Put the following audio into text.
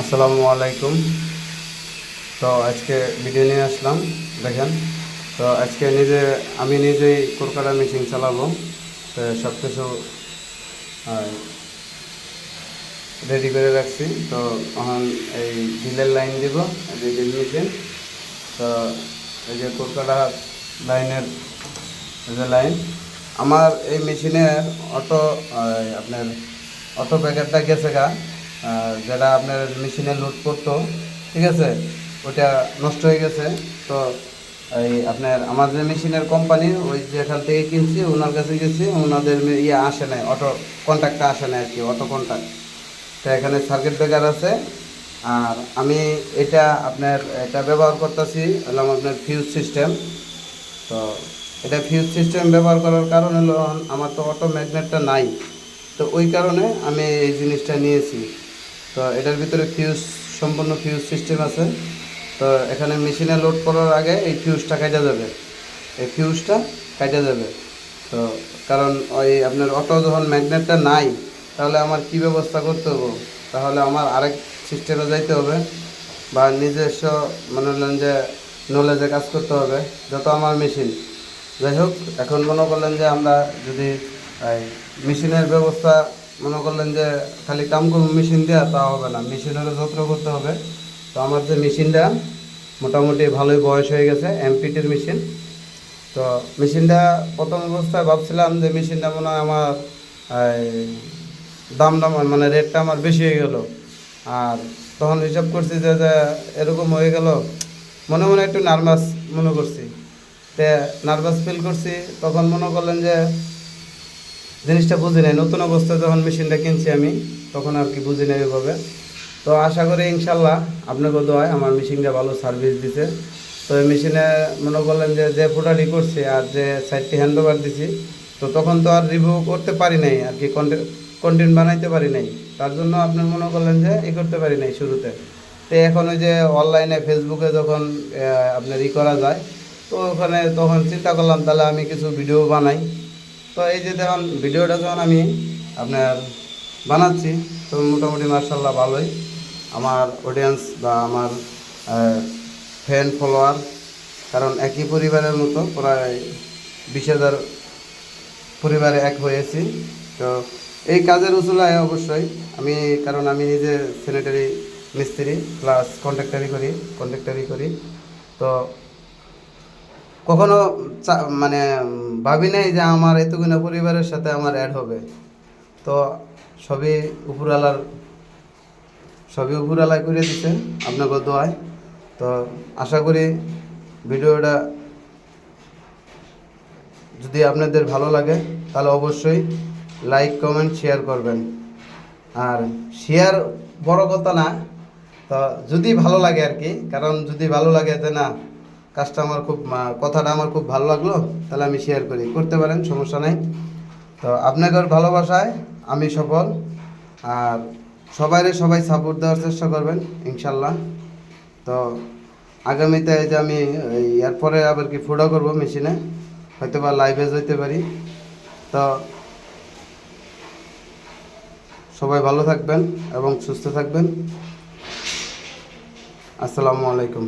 আসসালামু আলাইকুম। তো আজকে ভিডিও নিয়ে আসলাম, দেখেন। তো আজকে নিজে, আমি নিজেই কলকাতা মেশিন চালাবো। তো সব কিছু রেডি করে রাখছি। তো এখন এই ডিলের লাইন দিব ডিল মেশিন তো এই যে কলকাতা লাইনের যে লাইন আমার এই মেশিনের অটো আপনার অটো প্যাকেটটা গেছে গা। যেটা আপনার মেশিনে লোড করতো, ঠিক আছে? ওটা নষ্ট হয়ে গেছে। তো এই আপনার আমার যে মেশিনের কোম্পানি ওই যেখান থেকে কিনছি, ওনার কাছে গেছি, ওনাদের ইয়ে আসে নাই অটো কন্ট্যাক্টটা আসে নাই আর কি অটো কন্ট্যাক্ট তো এখানে সার্কিট ব্রেকার আছে। আর আমি এটা আপনার, এটা ব্যবহার করতেছি, হলাম আপনার ফিউজ সিস্টেম তো এটা ফিউজ সিস্টেম ব্যবহার করার কারণ হলো, আমার তো অটো ম্যাগনেটটা নাই। তো ওই কারণে আমি এই জিনিসটা নিয়েছি। তো এটার ভিতরে ফিউজ সম্পূর্ণ ফিউজ সিস্টেম আছে। তো এখানে মেশিনে লোড করার আগে এই ফিউজটা কাটা যাবে। এই ফিউজটা কাটা যাবে। তো কারণ ওই আপনার অটো যখন ম্যাগনেটটা নাই, তাহলে আমার কি ব্যবস্থা করতে হবে? তাহলে আমার আরেক সিস্টেমে যাইতে হবে বা নিজস্ব মনে হলেন যে নলেজে কাজ করতে হবে, যত আমার মেশিন যাই হোক, এখন মনে করলেন যে আমরা যদি মেশিনের ব্যবস্থা মনে করলেন যে খালি কাম করব মেশিন দেওয়া তা হবে না। মেশিনেরও যত্ন করতে হবে। তো আমার যে মেশিনটা, মোটামুটি ভালোই বয়স হয়ে গেছে, এমপিটির মেশিন। তো মেশিনটা প্রথম অবস্থায় ভাবছিলাম যে মেশিনটা মনে হয় আমার দামটা মানে রেটটা আমার বেশি হয়ে গেল। আর তখন হিসাব করছি যে এরকম হয়ে গেল। মনে মনে একটু নার্ভাস মনে করছি। তে নার্ভাস ফিল করছি। তখন মনে করলেন যে জিনিসটা বুঝি নাই। নতুন অবস্থায় যখন মেশিনটা কিনছি আমি, তখন আর কি বুঝি নাই ওইভাবে। তো আশা করি ইনশাল্লাহ আপনাকে দোয়ায় আমার মেশিনটা ভালো সার্ভিস দিছে। তো এই মেশিনে মনে করলেন যে যে ফুটারি করছি আর যে সাইডটি হ্যান্ড ওভার দিছি, তো তখন তো আর রিভিউ করতে পারি নাই, আর কি কন্টেন্ট বানাইতে পারি নাই। তার জন্য আপনার মনে করলেন যে ই করতে পারি নাই শুরুতে। তো এখন ওই যে অনলাইনে ফেসবুকে যখন আপনার ই করা যায়, তো ওখানে তখন চিন্তা করলাম, তাহলে আমি কিছু ভিডিও বানাই। তো এই যে দেখুন, ভিডিওটা যখন আমি আপনার বানাচ্ছি, তো মোটামুটি মার্শাল্লাহ ভালোই। আমার অডিয়েন্স বা আমার ফ্যান ফলোয়ার কারণ একই পরিবারের মতো প্রায় বিশ হাজার পরিবারে এক হয়েছি। তো এই কাজের উসুলায় অবশ্যই আমি, কারণ আমি নিজে স্যানিটারি মিস্ত্রি প্লাস কন্ট্রাক্টারি করি কন্ট্রাক্টারি করি। তো কখনো মানে ভাবি নাই যে আমার এতগুলো পরিবারের সাথে আমার অ্যাড হবে। তো সবই উপরালার সবই উপরালায় করে দিছে আপনাকে দোয়ায়। তো আশা করি ভিডিওটা যদি আপনাদের ভালো লাগে, তাহলে অবশ্যই লাইক কমেন্ট শেয়ার করবেন। আর শেয়ার বড় কথা না, তো যদি ভালো লাগে আর কি, কারণ যদি ভালো লাগে যে না। কাজটা আমার খুব কথাটা আমার খুব ভালো লাগল, তাহলে আমি শেয়ার করি। করতে পারেন, সমস্যা নেই। তো আপনাদের ভালোবাসায় আমি সফল। আর সবাইরে সবাই সাপোর্ট দেওয়ার চেষ্টা করবেন, ইনশাল্লাহ। তো আগামীতে যে আমি এরপরে আবার কি ফুডও করব মেশিনে হয়তো বা লাইভে যেতে পারি। তো সবাই ভালো থাকবেন এবং সুস্থ থাকবেন। আসসালামু আলাইকুম।